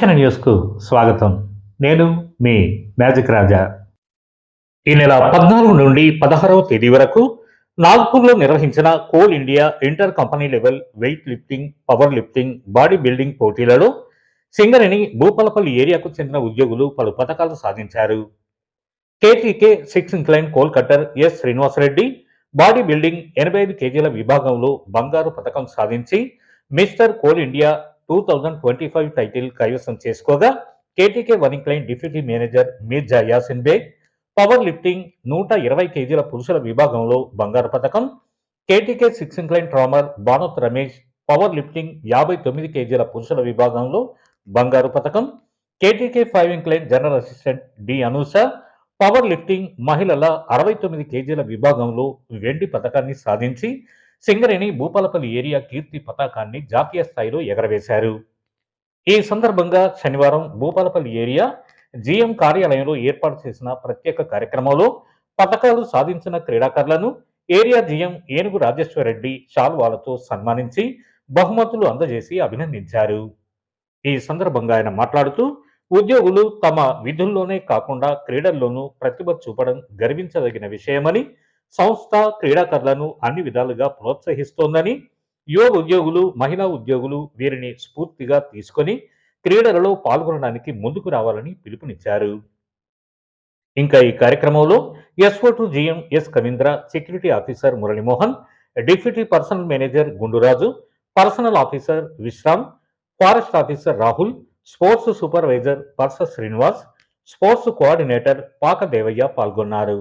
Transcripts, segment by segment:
వీక్షణ న్యూస్కు స్వాగతం. నేను మీ మ్యాజిక్ రాజా. ఈ నెల పద్నాలుగు నుండి పదహారవ తేదీ వరకు నాగ్పూర్లో నిర్వహించిన coal India inter company level weight lifting power lifting body building పోటీలలో సింగరేణి భూపాలపల్లి ఏరియాకు చెందిన ఉద్యోగులు పలు పథకాలు సాధించారు. KTK six incline coal cutter S Srinivasa Reddy body building ఎనభై ఐదు కేజీల విభాగంలో బంగారు పథకం సాధించి mister coal India two thousand twenty five title కైవసం చేసుకోగా KTK one incline deputy manager Mirza Yasin Baig power lifting నూట ఇరవై కేజీల పురుషుల విభాగంలో బంగారు పథకం KTK six incline trammer Banoth Ramesh power lifting యాభై తొమ్మిది కేజీల పురుషుల విభాగంలో బంగారు పథకం KTK five incline general assistant D Anusha power lifting మహిళల అరవై తొమ్మిది కేజీల విభాగంలో వెండి పథకాన్ని సాధించి సింగరేణి భూపాలపల్లి ఏరియా కీర్తి పతాకాన్ని జాతీయ స్థాయిలో ఎగరవేశారు. ఈ సందర్భంగా శనివారం భూపాలపల్లి ఏరియా జీఎం కార్యాలయంలో ఏర్పాటు చేసిన ప్రత్యేక కార్యక్రమంలో పథకాలు సాధించిన క్రీడాకారులను ఏరియా జీఎం ఏనుగు రాజేశ్వరరెడ్డి శాల్వాలతో సన్మానించి బహుమతులు అందజేసి అభినందించారు. ఈ సందర్భంగా ఆయన మాట్లాడుతూ ఉద్యోగులు తమ విధుల్లోనే కాకుండా క్రీడల్లోనూ ప్రతిభ చూపడం గర్వించదగిన విషయమని సంస్థ క్రీడాకారులను అన్ని విధాలుగా ప్రోత్సహిస్తోందని యువ ఉద్యోగులు మహిళా ఉద్యోగులు వీరిని స్ఫూర్తిగా తీసుకొని క్రీడలలో పాల్గొనడానికి ముందుకు రావాలని పిలుపునిచ్చారు. ఇంకా ఈ కార్యక్రమంలో SO to GM S Kavindra security officer Muralimohan deputy personnel manager Gunduraju personnel officer Vishram forest officer Rahul sports supervisor Parsa Srinivas sports coordinator Paka Devayya పాల్గొన్నారు.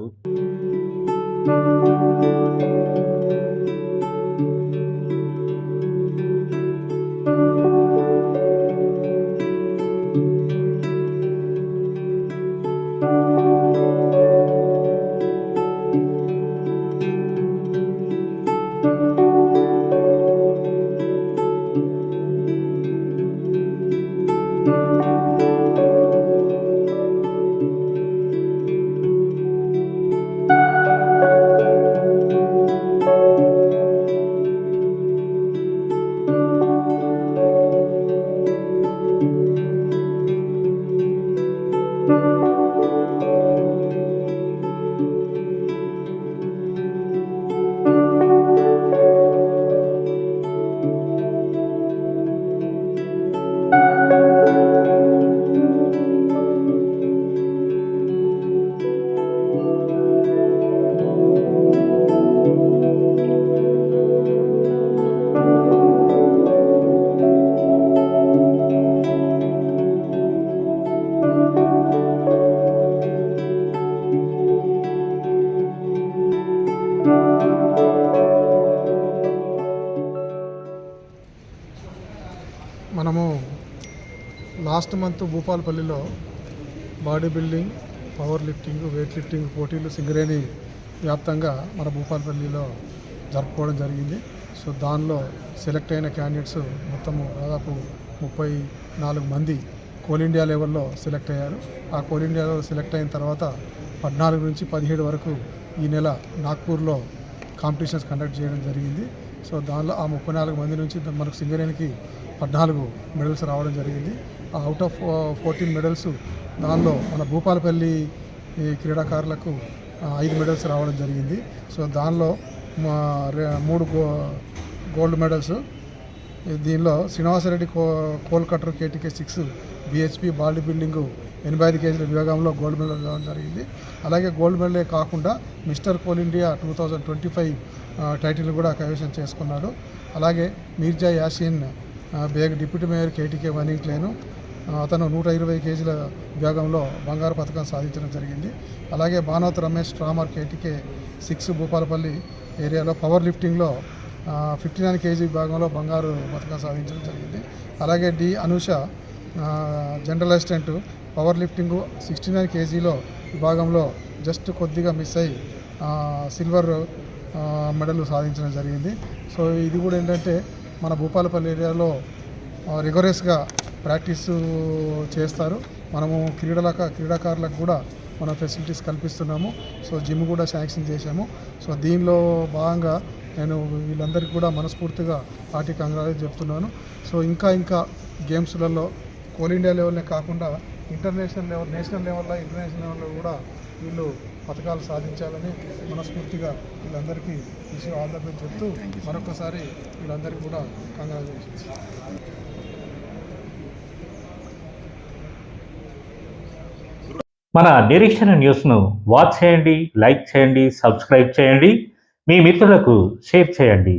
మనము last month భూపాలపల్లిలో body building power lifting weight lifting పోటీలు సింగరేణి వ్యాప్తంగా మన భూపాలపల్లిలో జరుపుకోవడం జరిగింది. So దానిలో select అయిన candidates మొత్తము దాదాపు ముప్పై నాలుగు మంది కోల్ ఇండియా లెవెల్లో సెలెక్ట్ అయ్యారు. ఆ కోల్ ఇండియాలో సెలెక్ట్ అయిన తర్వాత పద్నాలుగు నుంచి పదిహేడు వరకు ఈ నెల నాగ్పూర్లో కాంపిటీషన్స్ కండక్ట్ చేయడం జరిగింది. సో దానిలో ఆ ముప్పై నాలుగు మంది నుంచి మనకు సింగరేణికి పద్నాలుగు మెడల్స్ రావడం జరిగింది. ఆ అవుట్ ఆఫ్ ఫోర్టీన్ మెడల్స్ దానిలో మన భూపాలపల్లి క్రీడాకారులకు ఐదు మెడల్స్ రావడం జరిగింది. సో దానిలో మా మూడు గో గోల్డ్ మెడల్స్ దీనిలో Srinivasa Reddy co coal cutter KTK six BHP body building ఎనభై ఐదు కేజీల విభాగంలో గోల్డ్ మెడల్ రావడం జరిగింది. అలాగే గోల్డ్ మెడలే కాకుండా mister coal India two thousand twenty five title కూడా కైవసం చేసుకున్నాడు. అలాగే Mirza Yasin Baig deputy mayor KTK వనింగ్ క్లేను అతను నూట ఇరవై కేజీల విభాగంలో బంగారు పథకం సాధించడం జరిగింది. అలాగే Banoth Ramesh trammer KTK six Bhupalpalli ఏరియాలో పవర్ లిఫ్టింగ్లో ఫిఫ్టీ నైన్ కేజీ విభాగంలో బంగారు పథకం సాధించడం జరిగింది. అలాగే D Anusha general assistant power lifting sixty nine కేజీలో విభాగంలో జస్ట్ కొద్దిగా మిస్ అయ్యి సిల్వర్ మెడల్ సాధించడం జరిగింది. సో ఇది కూడా ఏంటంటే మన భూపాలపల్లి ఏరియాలో రిగరస్గా ప్రాక్టీస్ చేస్తారు. మనము క్రీడల క్రీడాకారులకు కూడా మన ఫెసిలిటీస్ కల్పిస్తున్నాము. సో జిమ్ కూడా శాంక్షన్ చేశాము. సో దీనిలో భాగంగా నేను వీళ్ళందరికీ కూడా మనస్ఫూర్తిగా పార్టీ కంగ్రాచులేట్ చెప్తున్నాను. సో ఇంకా ఇంకా గేమ్స్లలో కోల్ ఇండియా లెవెల్నే కాకుండా ఇంటర్నేషనల్ లెవెల్ నేషనల్ లెవెల్లో ఇంటర్నేషనల్ లెవెల్లో కూడా వీళ్ళు పథకాలు సాధించాలని మనస్ఫూర్తిగా వీళ్ళందరికీ విషయం ఆల్ ద బెస్ట్ చెప్తూ మరొకసారి వీళ్ళందరికీ కూడా కంగ్రాచులేషన్స్. మన నిరీక్షణ న్యూస్ను వాచ్ చేయండి లైక్ చేయండి సబ్స్క్రైబ్ చేయండి. మీ మిత్రులకు షేర్ చేయండి.